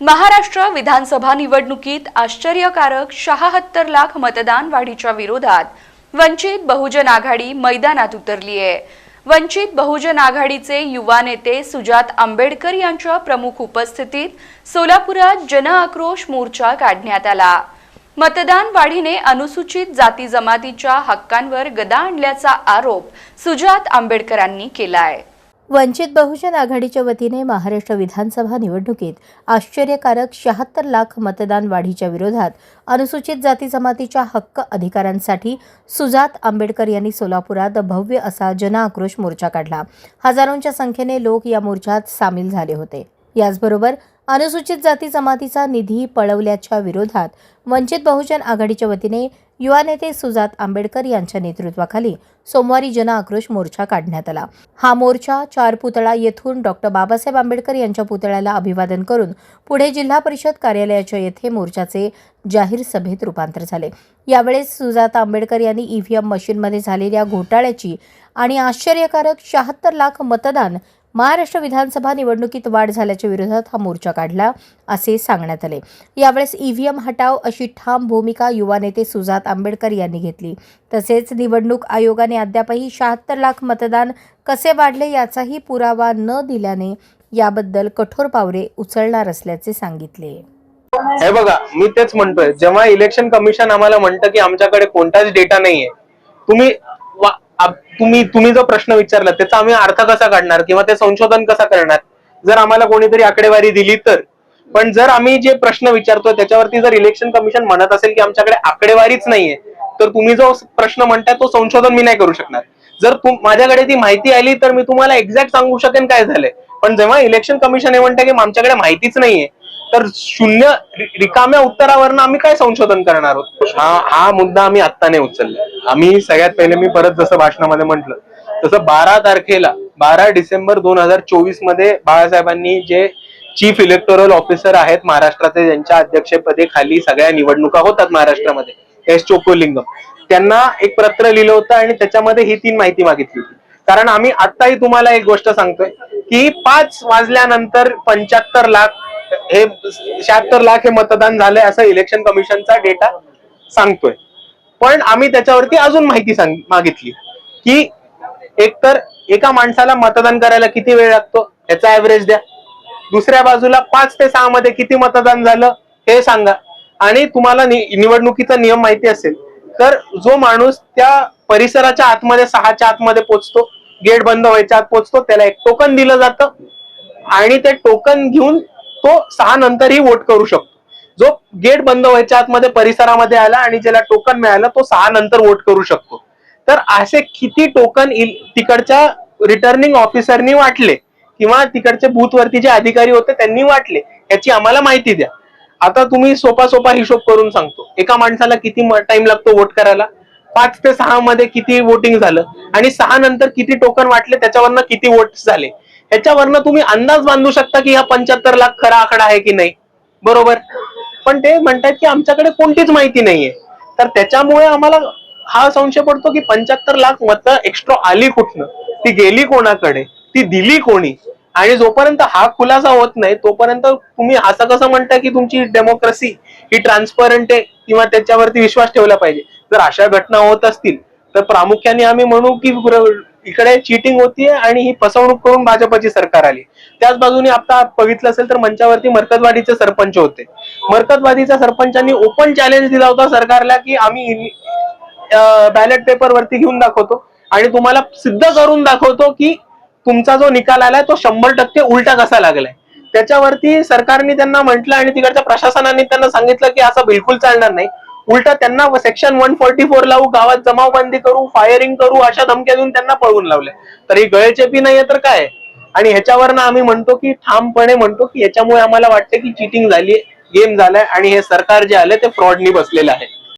महाराष्ट्र विधानसभा निवडणुकीत आश्चर्यकारक शहात्तर लाख मतदान वाढीच्या विरोधात वंचित बहुजन आघाडी मैदानात उतरली आहे. वंचित बहुजन आघाडीचे युवा नेते सुजात आंबेडकर यांच्या प्रमुख उपस्थितीत सोलापुरात जनआक्रोश मोर्चा काढण्यात आला. मतदान वाढीने अनुसूचित जाती जमातीच्या हक्कांवर गदा आणल्याचा आरोप सुजात आंबेडकरांनी केला आहे वंचित बहुजन आघाडीच्या वतीने महाराष्ट्र विधानसभा निवडणुकीत आश्चर्यकारक शहात्तर लाख मतदान वाढीच्या विरोधात अनुसूचित जाती जमातीच्या हक्क अधिकारांसाठी सुजात आंबेडकर यांनी सोलापुरात भव्य असा जनआक्रोश मोर्चा काढला. हजारोंच्या संख्येने लोक या मोर्चात सामील झाले होते. याचबरोबर अनुसूचित जाती जमातीचा निधी पळवल्याच्या विरोधात वंचित बहुजन आघाडीच्या वतीने युवा नेते सुजात आंबेडकर यांच्या नेतृत्वाखाली सोमवारी जनआक्रोश मोर्चा काढण्यात आला. हा मोर्चा चार पुतळा येथून डॉक्टर बाबासाहेब आंबेडकर यांच्या पुतळ्याला अभिवादन करून पुढे जिल्हा परिषद कार्यालयाच्या येथे मोर्चाचे जाहीर सभेत रूपांतर झाले. यावेळेस सुजात आंबेडकर यांनी ईव्हीएम मशीनमध्ये झालेल्या घोटाळ्याची आणि आश्चर्यकारक शहात्तर लाख मतदान महाराष्ट्र विधानसभा निवडणुकीत वाढ झाल्याच्या विरोधात हा मोर्चा काढला असे सांगण्यात आले. यावेळेस ईव्हीएम हटाव अशी ठाम भूमिका युवा नेते सुजात आंबेडकर यांनी घेतली. तसेच निवडणूक आयोगाने अद्यापही शहात्तर लाख मतदान कसे वाढले याचाही पुरावा न दिल्याने याबद्दल कठोर पावले उचलणार असल्याचे सांगितले. हे बघा मी तेच म्हणतोय जेव्हा इलेक्शन कमिशन आम्हाला म्हणतं की आमच्याकडे कोणताच डेटा नाहीये तुम्ही तुम्ही तुम्ही जो प्रश्न विचारला त्याचा आम्ही अर्थ कसा काढणार किंवा ते संशोधन कसा करणार? जर आम्हाला कोणीतरी आकडेवारी दिली तर. पण जर आम्ही जे प्रश्न विचारतोय त्याच्यावरती जर इलेक्शन कमिशन म्हणत असेल की आमच्याकडे आकडेवारीच नाहीये तर तुम्ही जो प्रश्न म्हणताय तो संशोधन मी नाही करू शकणार. जर माझ्याकडे ती माहिती आली तर मी तुम्हाला एक्झॅक्ट सांगू शकेन काय झालंय. पण जेव्हा इलेक्शन कमिशन हे म्हणतं की आमच्याकडे माहितीच नाहीये तर शून्य रिकाम्या उत्तरावरनं आम्ही काय संशोधन करणार आहोत? हा हा मुद्दा आम्ही आत्ता नाही उचलला. आम्ही सगळ्यात पहिले मी परत जसं भाषणामध्ये म्हटलं तसं बारा तारखेला बारा डिसेंबर दोन हजार चोवीसमध्ये बाळासाहेबांनी जे चीफ इलेक्टोरल ऑफिसर आहेत महाराष्ट्राचे ज्यांच्या अध्यक्षपदे खाली सगळ्या निवडणुका होतात महाराष्ट्रामध्ये एस चोकोलिंगम त्यांना एक पत्र लिहिलं होतं आणि त्याच्यामध्ये ही तीन माहिती मागितली होती. कारण आम्ही आत्ताही तुम्हाला एक गोष्ट सांगतोय की पाच वाजल्यानंतर पंच्याहत्तर लाख हे शहात्तर लाख हे मतदान झालंय असं इलेक्शन कमिशनचा डेटा सांगतोय. पण आम्ही त्याच्यावरती अजून माहिती सांग मागितली की एकतर एका माणसाला मतदान करायला किती वेळ लागतो याचा ऍव्हरेज द्या. दुसऱ्या बाजूला पाच ते सहा मध्ये किती मतदान झालं हे सांगा. आणि तुम्हाला नि- निवडणुकीचा नियम माहिती असेल तर जो माणूस त्या परिसराच्या आतमध्ये सहाच्या आतमध्ये पोचतो गेट बंद व्हायच्या आत पोचतो त्याला एक टोकन दिलं जातं. आणि ते टोकन घेऊन तो सहा नंतरही वोट करू शकतो. जो गेट बंद व्हायच्या आतमध्ये परिसरामध्ये आला आणि ज्याला टोकन मिळालं तो सहा नंतर वोट करू शकतो. तर असे किती टोकन तिकडच्या रिटर्निंग ऑफिसरनी वाटले किंवा तिकडचे बूथवरती जे अधिकारी होते त्यांनी वाटले याची आम्हाला माहिती द्या. आता तुम्ही सोपा सोपा हिशोब करून सांगतो. एका माणसाला किती टाइम लागतो वोट करायला? पाच ते सहा मध्ये किती वोटिंग झालं? आणि सहा नंतर किती टोकन वाटले? त्याच्यावरनं किती वोट झाले? ह्याच्यावरनं तुम्ही अंदाज बांधू शकता की हा पंच्याहत्तर लाख खरा आकडा आहे की नाही. बरोबर? पण ते म्हणतात की आमच्याकडे कोणतीच माहिती नाहीये. तर त्याच्यामुळे आम्हाला हा संशय पडतो की पंच्याहत्तर लाख मतं एक्स्ट्रा आली कुठनं? ती गेली कोणाकडे? ती दिली कोणी? आणि जोपर्यंत हा खुलासा होत नाही तोपर्यंत तुम्ही असं कसं म्हणताय की तुमची डेमोक्रेसी ही ट्रान्सपरंट आहे किंवा त्याच्यावरती विश्वास ठेवला पाहिजे? जर अशा घटना होत असतील तर प्रामुख्याने आम्ही म्हणू की इकडे चिटिंग होतीये आणि ही फसवणूक करून भाजपची सरकार आली. त्याच बाजूने आता बघितलं असेल तर मंचावरती मरकजवाडीचे सरपंच होते. मरकतवाडीच्या सरपंचांनी ओपन चॅलेंज दिला होता सरकारला की आम्ही बॅलेट पेपर वरती घेऊन दाखवतो. आणि तुम्हाला सिद्ध करून दाखवतो की तुमचा जो निकाल आलाय तो शंभर टक्के उलटा कसा लागलाय. त्याच्यावरती सरकारने त्यांना म्हटलं आणि तिकडच्या प्रशासनाने त्यांना सांगितलं की असं बिलकुल चालणार नाही. उलटा त्यांना सेक्शन वन फोर्टी फोर लावू गावात जमावबंदी करू फायरिंग करू अशा धमक्या देऊन त्यांना पळवून लावले तर ही गळचेपी नाहीये तर काय? आणि ह्याच्यावरनं आम्ही म्हणतो की ठामपणे म्हणतो की याच्यामुळे आम्हाला वाटतं की चिटिंग झाली गेम झालाय आणि हे सरकार जे आले ते फ्रॉडनी बसलेलं आहे.